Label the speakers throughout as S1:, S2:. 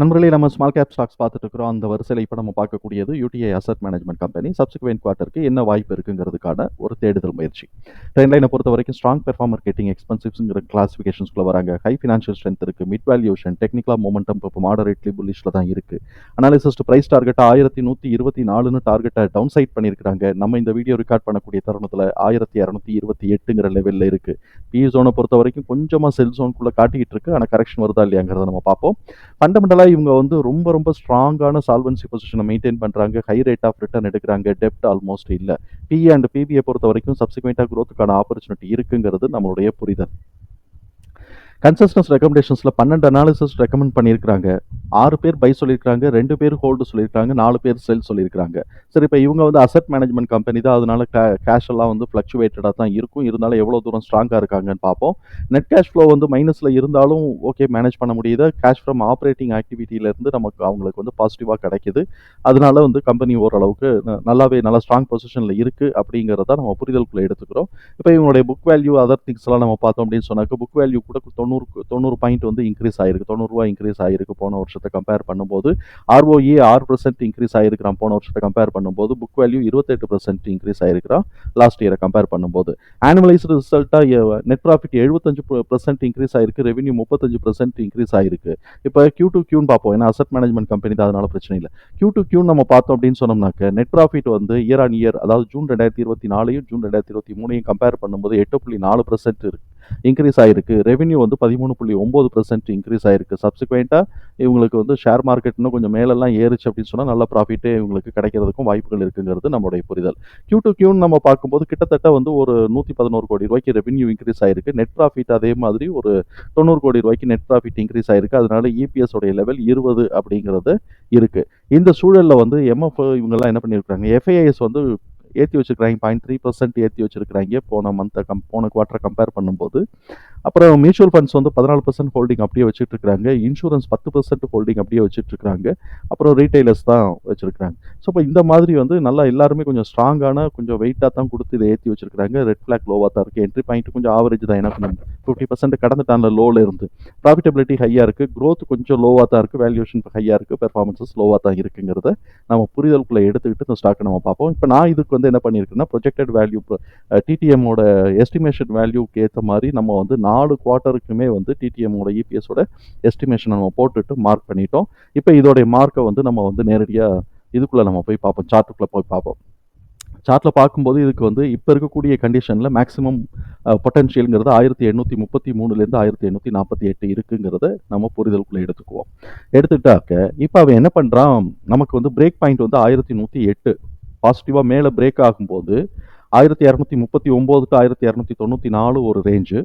S1: நண்பர்களே நம்ம small cap stocks பார்த்துட்டு இருக்கிறோம் அந்த வரிசையில் இப்போ நம்ம பார்க்கக்கூடியது UTI asset management company subsequent குவார்ட்டருக்கு என்ன வாய்ப்பு இருக்குங்கிறதுக்கான ஒரு தேடுதல் முயற்சி. ட்ரெண்ட் லைனை பொறுத்த வரைக்கும் ஸ்ட்ராங் பெர்ஃபார்மர் கேட்டிங் எக்ஸ்பென்சிவ்ஸுங்கிற கிளாஸிஃபிகேஷன்ஸ்குள்ளே வராங்க. ஹை ஃபினான்ஷியல் ஸ்ட்ரென்த் இருக்கு. மிட் வேல்யூஷன் டெக்னிக்கலாக மூமெண்டம் இப்போ மாடரேட்லி புல்லிஷில் தான் இருக்கு. அனாலிசிஸ்ட் பிரைஸ் டார்கெட் ஆயிரத்தி நூற்றி இருபத்தி நாலுன்னு டார்கெட்டை டவுன் சைட் பண்ணியிருக்காங்க நம்ம இந்த வீடியோ ரெக்கார்ட் பண்ணக்கூடிய தருணத்தில் ஆயிரத்தி இரநூத்தி இருபத்தி எட்டுங்கிற லெவலில் இருக்கு. பி ஜோனை பொறுத்த வரைக்கும் கொஞ்சமாக செல் ஜோனுக்குள்ளே காட்டிக்கிட்டு இருக்கு. ஆனால் கரெக்ஷன் வருதா இல்லையாங்கிறத நம்ம பார்ப்போம். ஃபண்டமெண்டலாக இவங்க வந்து ரொம்ப ரொம்ப ஸ்ட்ராங்கான சால்வன்சி பொசிஷனை மெயின்டைன் பண்ணுறாங்க ஹை ரேட் ஆஃப் ரிட்டர்ன் எடுக்கிறாங்க. டெப்ட் ஆல்மோஸ்ட் இல்லை. பிஏ அண்ட் பிபியை பொறுத்த வரைக்கும் சப்சிக்வெண்ட்டாக க்ரோத்துக்கான ஆப்பர்ச்சுனிட்டி இருக்குங்கிறது நம்மளுடைய புரிதல். கன்சஸ்டன்ஸ் ரெக்கமெண்டேஷன்ஸில் பன்னெண்டு அனாலிசிஸ் ரெக்கமெண்ட் பண்ணியிருக்கிறாங்க. ஆறு பேர் பை சொல்லியிருக்காங்க ரெண்டு பேர் ஹோல்டு சொல்லியிருக்காங்க நாலு பேர் செல் சொல்லியிருக்காங்க சரி இப்போ இவங்க வந்து அசட் மேனேஜ்மெண்ட் கம்பெனி தான் அதனால கேஷ் எல்லாம் வந்து ஃப்ளக்சுவேட்டடாக தான் இருக்கும். இருந்தாலும் எவ்வளோ தூரம் ஸ்ட்ராங்காக இருக்காங்கன்னு பார்ப்போம். நெட் கேஷ் ஃப்ளோ வந்து மைனஸில் இருந்தாலும் ஓகே மேனேஜ் பண்ண முடியுது. கேஷ் ஃப்ரம் ஆப்ரேட்டிங் ஆக்டிவிட்டியிலேருந்து நமக்கு அவங்களுக்கு வந்து பாசிட்டிவாக கிடைக்குது. அதனால வந்து கம்பெனி ஓரளவுக்கு நல்லாவே நல்லா ஸ்ட்ராங் பொசிஷனில் இருக்குது அப்படிங்கிறத நம்ம புரிதலுக்குள்ளே எடுத்துக்கிறோம். இப்போ இவங்களுடைய புக் வேல்யூ அதர் திங்ஸ் எல்லாம் நம்ம பார்த்தோம் அப்படின்னு சொன்னாக்க புக் வேல்யூ கூட தொண்ணூறு தொண்ணூறு பாயிண்ட் வந்து இன்க்ரீஸ் ஆயிருக்கு. தொண்ணூறுரூவா இன்க்ரீஸ் ஆயிருக்கு போன வருஷம் வருஷத்தை கம்பேர் பண்ணும்போது ஆர்ஓஇ ஆறு பர்சன்ட் இன்க்ரீஸ் ஆகிருக்கிறான் போன வருஷத்தை கம்பேர் பண்ணும்போது புக் வேல்யூ இருபத்தெட்டு பர்சன்ட் இன்க்ரீஸ் ஆகிருக்கிறான் லாஸ்ட் இயரை கம்பேர் பண்ணும்போது. ஆனுவலைஸ்டு ரிசல்ட்டாக நெட் ப்ராஃபிட் எழுபத்தஞ்சு பர்சன்ட் இன்க்ரீஸ் ஆயிருக்கு. ரெவன்யூ முப்பத்தஞ்சு பர்சன்ட் இன்க்ரீஸ் ஆயிருக்கு. இப்போ கியூ டு கியூன்னு பார்ப்போம். ஏன்னா அசட் மேனேஜ்மெண்ட் கம்பெனி தான் அதனால பிரச்சனை இல்லை. கியூ டு கியூ நம்ம பார்த்தோம் அப்படின்னு சொன்னோம்னாக்க நெட் ப்ராஃபிட் வந்து இயர் ஆன் இயர் அதாவது ஜூன் ரெண்டாயிரத்தி இருபத்தி நாலையும் ஜூன் ரெண்டாயிரத்தி இருபத்தி மூணையும் கம்பேர் பண்ணும்போது எட்டு புள்ளி நாலு பர்சன்ட் இருக்கு. இன்க்ரீஸ் ஆகிருக்கு ரெவன்யூ வந்து பதிமூணு புள்ளி ஒம்பது பர்சன்ட் இன்க்ரீஸ் ஆகிருக்கு சப்சிக்வெண்ட்டாக இவங்களுக்கு வந்து ஷேர் மார்க்கெட் இன்னும் கொஞ்சம் மேலெல்லாம் ஏறுச்சு அப்படின்னு சொன்னால் நல்ல ப்ராஃபிட்டே இவங்களுக்கு கிடைக்கிறதுக்கும் வாய்ப்புகள் இருக்குங்கிறது நம்மளுடைய புரிதல். கியூ டு கியூன்னு நம்ம பார்க்கும்போது கிட்டத்தட்ட வந்து ஒரு நூற்றி பதினோரு கோடி ரூபாய்க்கு ரெவன்யூ இன்க்ரீஸ் ஆயிருக்கு. நெட் ப்ராஃபிட் அதே மாதிரி ஒரு தொண்ணூறு கோடி ரூபாய்க்கு நெட் ப்ராஃபிட் இன்க்ரீஸ் ஆயிருக்கு. அதனால இபிஎஸ் உடைய லெவல் இருபது அப்படிங்கிறது இருக்குது இந்த சூழலில் வந்து எம்எஃப் இவங்கெல்லாம் என்ன பண்ணியிருக்காங்க எஃப்ஐஎஸ் வந்து ஏற்றி வச்சுருக்கிறாங்க. பாயிண்ட் த்ரீ பர்சன்ட் ஏற்றி வச்சுருக்கிறாங்க. போன மந்த்தை கம் போன குவார்ட்டரை கம்பேர் பண்ணும்போது. அப்புறம் மியூச்சுவல் ஃபண்ட்ஸ் வந்து பதினாலு பர்சன்ட் ஹோல்டிங் அப்படியே வச்சுட்டு இருக்காங்க இன்சூரன்ஸ் பத்து பர்சன்ட் ஹோல்டிங் அப்படியே வச்சுட்டு இருக்காங்க அப்புறம் ரீட்டைலர்ஸ் தான் வச்சிருக்காங்க ஸோ இப்போ இந்த மாதிரி வந்து நல்லா எல்லாருமே கொஞ்சம் ஸ்ட்ராங்கான கொஞ்சம் வெயிட்டாக தான் கொடுத்து இதை ஏற்றி வச்சிருக்காங்க ரெட் ஃபிளாக் லோவாக தான் இருக்குது என்ட்ரி பாயிண்ட் கொஞ்சம் ஆவரேஜ் தான். எனக்கு ஃபிஃப்டி பர்சன்ட் கடந்துட்டான லோவில் இருந்து. ப்ராஃபிட்டபிலிட்டி ஹையாக இருக்குது க்ரோத் கொஞ்சம் லோவாக தான் இருக்குது வேல்யூஷன் ஹையாக இருக்குது பெர்ஃபார்மன்ஸஸ் லோவாக தான் இருக்குங்கிறத நம்ம புரிதலுக்குள்ளே எடுத்துக்கிட்டு இந்த ஸ்டாக்கை நம்ம பார்ப்போம். இப்போ நான் இதுக்கு வந்து என்ன பண்ணியிருக்கேன்னா ப்ரொஜெக்டட் வேல்யூ டிடிஎம்மோட எஸ்டிமேஷன் வேல்யூக்கு ஏற்ற மாதிரி நம்ம வந்து நாலு குவார்ட்டருக்குமே வந்து டிடிஎம்மோட இபிஎஸோட எஸ்டிமேஷன் நம்ம போட்டுட்டு மார்க் பண்ணிட்டோம். இப்போ இதோடைய மார்க்கை வந்து நம்ம வந்து நேரடியாக இதுக்குள்ளே நம்ம போய் பார்ப்போம். சார்ட்டுக்குள்ளே போய் பார்ப்போம். சார்ட்டில் பார்க்கும்போது இதுக்கு வந்து இப்போ இருக்கக்கூடிய கண்டிஷனில் மேக்ஸிமம் பொட்டன்ஷியலுங்கிறது ஆயிரத்தி எண்ணூற்றி முப்பத்தி மூணுலேருந்து ஆயிரத்தி எண்ணூற்றி நாற்பத்தி எட்டு இருக்குங்கிறத நம்ம புரிதலுக்குள்ளே எடுத்துக்குவோம். எடுத்துக்கிட்டாக்க இப்போ அவன் என்ன பண்ணுறான் நமக்கு வந்து பிரேக் பாயிண்ட் வந்து ஆயிரத்தி நூற்றி எட்டு. பாசிட்டிவாக மேலே பிரேக் ஆகும்போது ஆயிரத்தி இரநூத்தி முப்பத்தி ஒம்பது டு ஆயிரத்தி இரநூத்தி தொண்ணூற்றி நாலு ஒரு ரேஞ்சு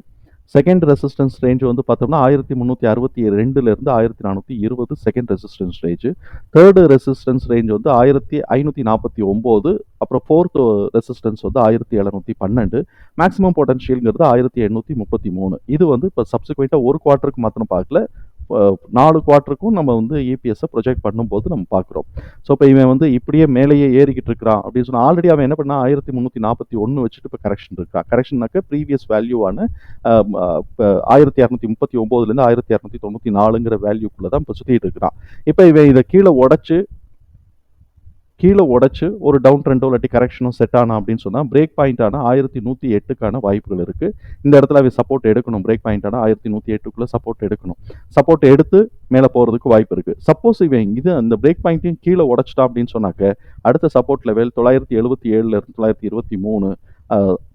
S1: செகண்ட் ரெசிஸ்டன்ஸ் ரேஞ்ச் வந்து பார்த்தோம்னா ஆயிரத்தி முந்நூற்றி அறுபத்தி ரெண்டுலேருந்து ஆயிரத்தி நானூற்றி இருபது second resistance range third resistance range வந்து ஆயிரத்தி ஐநூற்றி நாற்பத்தி ஒம்பது அப்புறம் ஃபோர்த்து ரெசிஸ்டன்ஸ் வந்து ஆயிரத்தி எழுநூற்றி பன்னெண்டு. மேக்ஸிமம் பொட்டன்ஷியல்ங்கிறது ஆயிரத்தி எண்ணூற்றி முப்பத்தி மூணு. இது வந்து இப்போ சப்சிக்வெண்ட்டாக ஒரு குவார்ட்டருக்கு மாத்திரம் பார்க்கல. நாலு குவார்ட்டருக்கும் நம்ம வந்து இபிஎஸ்ஸை ப்ரொஜெக்ட் பண்ணும்போது நம்ம பார்க்குறோம் ஸோ இப்போ இவன் வந்து இப்படியே மேலேயே ஏறிக்கிட்டு இருக்கிறான் அப்படின்னு சொன்னால் ஆல்ரெடி அவன் என்ன பண்ணா ஆயிரத்தி முந்நூற்றி நாற்பத்தி ஒன்று வச்சுட்டு இப்போ கரெக்ஷன் இருக்கான் கரெக்ஷன்னாக்க ப்ரீவியஸ் வேல்யூவான இப்போ ஆயிரத்தி இரநூத்தி முப்பத்தி ஒம்போதுலேருந்து ஆயிரத்தி இரநூத்தி தொண்ணூற்றி நாலுங்கிற வேல்யூக்குள்ளே தான் இப்போ சுற்றிட்டு இருக்கிறான். இப்போ இவன் இதை கீழே உடச்சி கீழே உடச்சி ஒரு டவுன் ட்ரெண்டோ இல்லாட்டி கரெக்ஷனும் செட் ஆனால் அப்படின்னு சொன்னால் பிரேக் பாயிண்ட்டான ஆயிரத்தி நூற்றி எட்டுக்கான வாய்ப்புகள் இருக்குது இந்த இடத்துல அவை சப்போர்ட் எடுக்கணும். பிரேக் பாயிண்ட்டான ஆயிரத்தி நூற்றி எட்டுக்குள்ளே சப்போர்ட் எடுக்கணும். சப்போர்ட் எடுத்து மேலே போகிறதுக்கு வாய்ப்பு இருக்குது சப்போஸ் இவன் இது அந்த பிரேக் பாயிண்ட்டையும் கீழே உடச்சிட்டான் அப்படின்னு சொன்னாக்க அடுத்த சப்போர்ட் லெவல் தொள்ளாயிரத்தி எழுபத்தி ஏழுலேருந்து தொள்ளாயிரத்தி இருபத்தி மூணு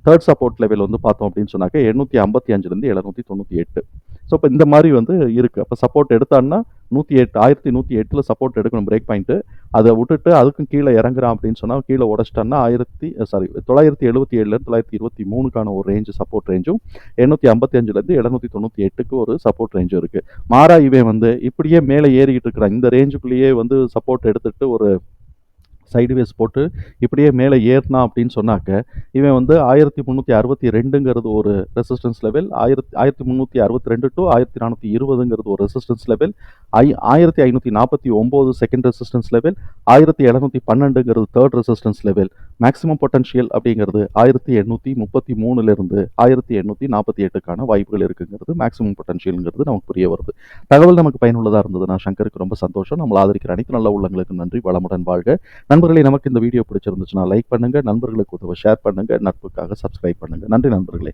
S1: தேர்ட் சப்போர்ட் லெவல் வந்து பார்த்தோம் அப்படின்னு சொன்னாக்க எண்ணூற்றி ஐம்பத்தி அஞ்சுலேருந்து எழுநூற்றி தொண்ணூற்றி எட்டு. ஸோ இப்போ இந்த மாதிரி வந்து இருக்குது அப்போ சப்போர்ட் எடுத்தான்னா நூற்றி எட்டு ஆயிரத்தி நூற்றி எட்டில் சப்போர்ட் எடுக்கணும் பிரேக் பாயிண்ட்டு அதை விட்டுட்டு அதுக்கும் கீழே இறங்குறான் அப்படின்னு சொன்னால் கீழே உடச்சிட்டான்னா ஆயிரத்தி சாரி தொள்ளாயிரத்தி எழுபத்தி ஏழுலேருந்து தொள்ளாயிரத்தி இருபத்தி மூணுக்கான ஒரு ரேஞ்சு சப்போர்ட் ரேஞ்சும் எண்ணூற்றி ஐம்பத்தி அஞ்சுலேருந்து எழுநூற்றி தொண்ணூற்றி எட்டுக்கு ஒரு சப்போர்ட் ரேஞ்சும் இருக்குது மாறா இவன் வந்து இப்படியே மேலே ஏறிக்கிட்டு இருக்கிறான். இந்த ரேஞ்சுக்குள்ளேயே வந்து சப்போர்ட் எடுத்துகிட்டு ஒரு சைடுவேஸ் போட்டு இப்படியே மேலே ஏறினா அப்படின்னு சொன்னாக்க இவன் வந்து ஆயிரத்தி முந்நூற்றி அறுபத்தி ரெண்டுங்கிறது ஒரு ரெசிஸ்டன்ஸ் லெவல் ஆயிரத்தி ஆயிரத்தி முந்நூற்றி அறுபத்தி ரெண்டு டு ஆயிரத்தி நானூற்றி இருபதுங்கிறது ஒரு ரெசிஸ்டன்ஸ் லெவல் ஐ ஆயிரத்தி ஐநூற்றி நாற்பத்தி ஒம்பது செகண்ட் ரெசிஸ்டன்ஸ் லெவல் ஆயிரத்தி எழுநூற்றி பன்னெண்டுங்கிறது third resistance level maximum potential அப்படிங்கிறது ஆயிரத்தி எண்ணூற்றி முப்பத்தி மூணுலேருந்து ஆயிரத்தி எண்ணூற்றி நாற்பத்தி எட்டுக்கான வாய்ப்புகள் இருக்குங்கிறது மேக்ஸிமம் பொட்டன்ஷியல்ங்கிறது நமக்கு புரிய வருது. தகவல் நமக்கு பயனுள்ளதாக இருந்தது நான் சங்கருக்கு ரொம்ப சந்தோஷம். நம்மளை ஆதரிக்கிற அனைத்து நல்ல உள்ளங்களுக்கு நன்றி. வளமுடன் வாழ்க. நண்பர்களே நமக்கு இந்த வீடியோ பிடிச்சிருந்துச்சுன்னா லைக் பண்ணுங்க நண்பர்களுக்கு உதவ ஷேர் பண்ணுங்க நட்புக்காக சப்ஸ்கிரைப் பண்ணுங்க. நன்றி நண்பர்களே.